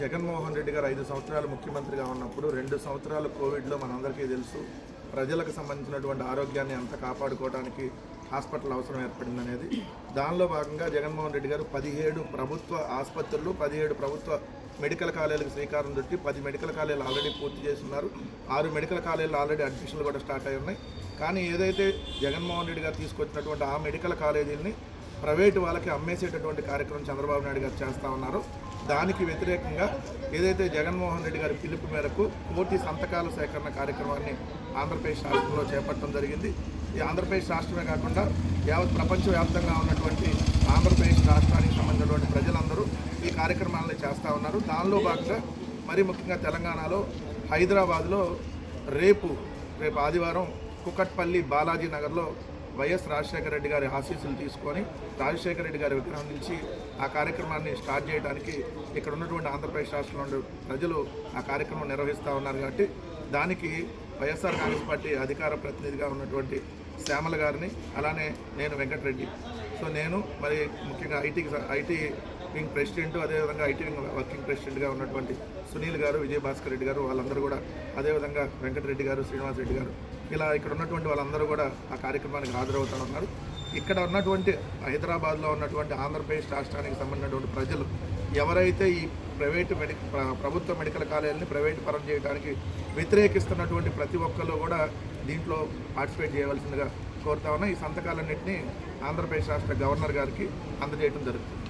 జగన్మోహన్ రెడ్డి గారు ఐదు సంవత్సరాలు ముఖ్యమంత్రిగా ఉన్నప్పుడు రెండు సంవత్సరాలు కోవిడ్లో మనందరికీ తెలుసు. ప్రజలకు సంబంధించినటువంటి ఆరోగ్యాన్ని అంత కాపాడుకోవడానికి హాస్పిటల్ అవసరం ఏర్పడింది అనేది దానిలో భాగంగా జగన్మోహన్ రెడ్డి గారు పదిహేడు ప్రభుత్వ ఆసుపత్రులు పదిహేడు ప్రభుత్వ మెడికల్ కాలేజీలకు శ్రీకారం చుట్టి పది మెడికల్ కాలేజీలు ఆల్రెడీ పూర్తి చేస్తున్నారు. ఆరు మెడికల్ కాలేజీలు ఆల్రెడీ అడ్మిషన్లు కూడా స్టార్ట్ అయి ఉన్నాయి. కానీ ఏదైతే జగన్మోహన్ రెడ్డి గారు తీసుకొచ్చినటువంటి ఆ మెడికల్ కాలేజీలని ప్రైవేటు వాళ్ళకి అమ్మేసేటటువంటి కార్యక్రమం చంద్రబాబు నాయుడు గారు చేస్తూ ఉన్నారు. దానికి వ్యతిరేకంగా ఏదైతే జగన్మోహన్ రెడ్డి గారి పిలుపు మేరకు కోటి సంతకాల సేకరణ కార్యక్రమాన్ని ఆంధ్రప్రదేశ్ రాష్ట్రంలో చేపట్టడం జరిగింది. ఈ ఆంధ్రప్రదేశ్ రాష్ట్రమే కాకుండా యావత్ ప్రపంచవ్యాప్తంగా ఉన్నటువంటి ఆంధ్రప్రదేశ్ రాష్ట్రానికి సంబంధించినటువంటి ప్రజలందరూ ఈ కార్యక్రమాలను చేస్తూ ఉన్నారు. దానిలో భాగంగా మరి ముఖ్యంగా తెలంగాణలో హైదరాబాద్లో రేపు రేపు ఆదివారం కుకట్పల్లి బాలాజీ నగర్లో వైఎస్ రాజశేఖర రెడ్డి గారి ఆశీస్సులు తీసుకొని రాజశేఖర రెడ్డి గారి విగ్రహం నుంచి ఆ కార్యక్రమాన్ని స్టార్ట్ చేయడానికి ఇక్కడ ఉన్నటువంటి ఆంధ్రప్రదేశ్ రాష్ట్రంలో ప్రజలు ఆ కార్యక్రమం నిర్వహిస్తూ ఉన్నారు కాబట్టి దానికి వైఎస్ఆర్ కాంగ్రెస్ పార్టీ అధికార ప్రతినిధిగా ఉన్నటువంటి శ్యామల గారిని అలానే నేను వెంకటరెడ్డి. సో నేను మరి ముఖ్యంగా ఐటీకి ఐటీ వింగ్ ప్రెసిడెంట్ అదేవిధంగా ఐటీ వింగ్ వర్కింగ్ ప్రెసిడెంట్గా ఉన్నటువంటి సునీల్ గారు విజయభాస్కర్ రెడ్డి గారు వాళ్ళందరూ కూడా అదేవిధంగా వెంకటరెడ్డి గారు శ్రీనివాస్ రెడ్డి గారు. ఇలా ఇక్కడ ఉన్నటువంటి వాళ్ళందరూ కూడా ఆ కార్యక్రమానికి హాజరవుతున్నారు ఇక్కడ ఉన్నటువంటి హైదరాబాద్లో ఉన్నటువంటి ఆంధ్రప్రదేశ్ రాష్ట్రానికి సంబంధించినటువంటి ప్రజలు ఎవరైతే ఈ ప్రైవేటు మెడి ప్రభుత్వ మెడికల్ కాలేజీని ప్రైవేటు పరం చేయడానికి వ్యతిరేకిస్తున్నటువంటి ప్రతి ఒక్కరు కూడా దీంట్లో పార్టిసిపేట్ చేయవలసిందిగా కోరుతా ఉన్నా. ఈ సంతకాలన్నింటినీ ఆంధ్రప్రదేశ్ రాష్ట్ర గవర్నర్ గారికి అందజేయడం జరుగుతుంది.